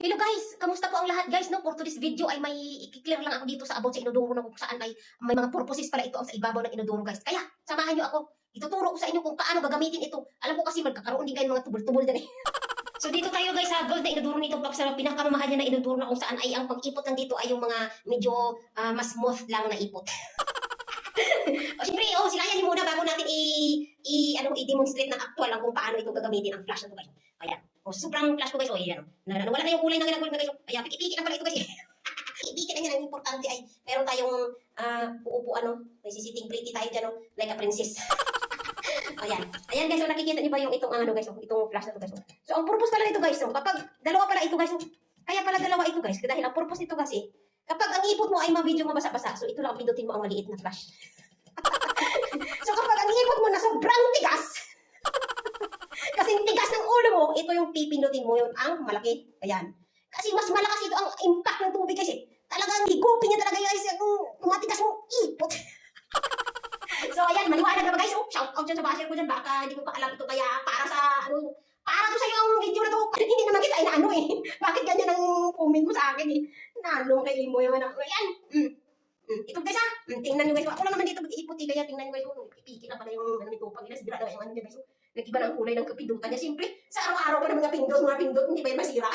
Hello guys! Kamusta po ang lahat guys? No, for today's video ay may i-clear lang ako dito sa about sa inodoro na kung saan ay may mga purposes pala ito ang sa ibabaw ng inodoro guys. Kaya, samahan nyo ako. Ituturo ko sa inyo kung paano gagamitin ito. Alam ko kasi magkakaroon din kayo ng mga tubol-tubol din eh. so dito tayo guys sa gold na inodoro nito. Paksa pinakamamahal niya na inodoro na kung saan ay ang pag-ipot lang dito ay yung mga medyo ah, mas smooth lang na ipot. o syempre, oh, silayan niyo muna i-demonstrate ng actual lang kung paano ito gagamitin ang flash na to guys. Ayan. O, sobrang flash ko guys. O, yan. Na, nawala na yung kulay na ginagulog na guys. Ayan, pikipiki na pala ito guys. Pikipiki na yan. Ang importante ay meron tayong uh, uupo ano. May sisiting pretty tayo dyan, no? Like a princess. Ayan. Ayan guys, so nakikita niyo ba yung itong ano guys, oh, itong flash na to guys. oh. So ang purpose pala nito guys, so, kapag dalawa pala ito guys, oh, kaya pala dalawa ito guys, dahil ang purpose nito kasi, kapag ang ipot mo ay mabidyo mabasa-basa, so ito lang ang pindutin mo ang maliit na flash. so kapag ang ipot mo na sobrang ng ulo mo, ito yung pipindutin mo, yun ang malaki. Ayan. Kasi mas malakas ito ang impact ng tubig kasi talagang higupin niya talaga guys yung matigas mong ipot. so ayan, maliwanag na ba guys? Oh, shout out dyan sa basher ko dyan. Baka hindi ko pa alam ito kaya para sa ano, para to sa yung video na to. hindi naman kita inaano eh. Bakit ganyan ang comment mo sa akin eh? Nalo kay mo yung ano. Ayan. Mm. Mm. Ito guys ha. Mm, tingnan nyo guys. Ako lang naman dito mag-iipot eh. Kaya tingnan nyo guys. Oh, pipiki na pala yung ano nito. Pag inas, na yung ano guys. Oh, Nag-iba na ang kulay ng kapindutan niya. Siyempre, sa araw-araw pa ng mga pindot, mga pindot, hindi ba yan masira?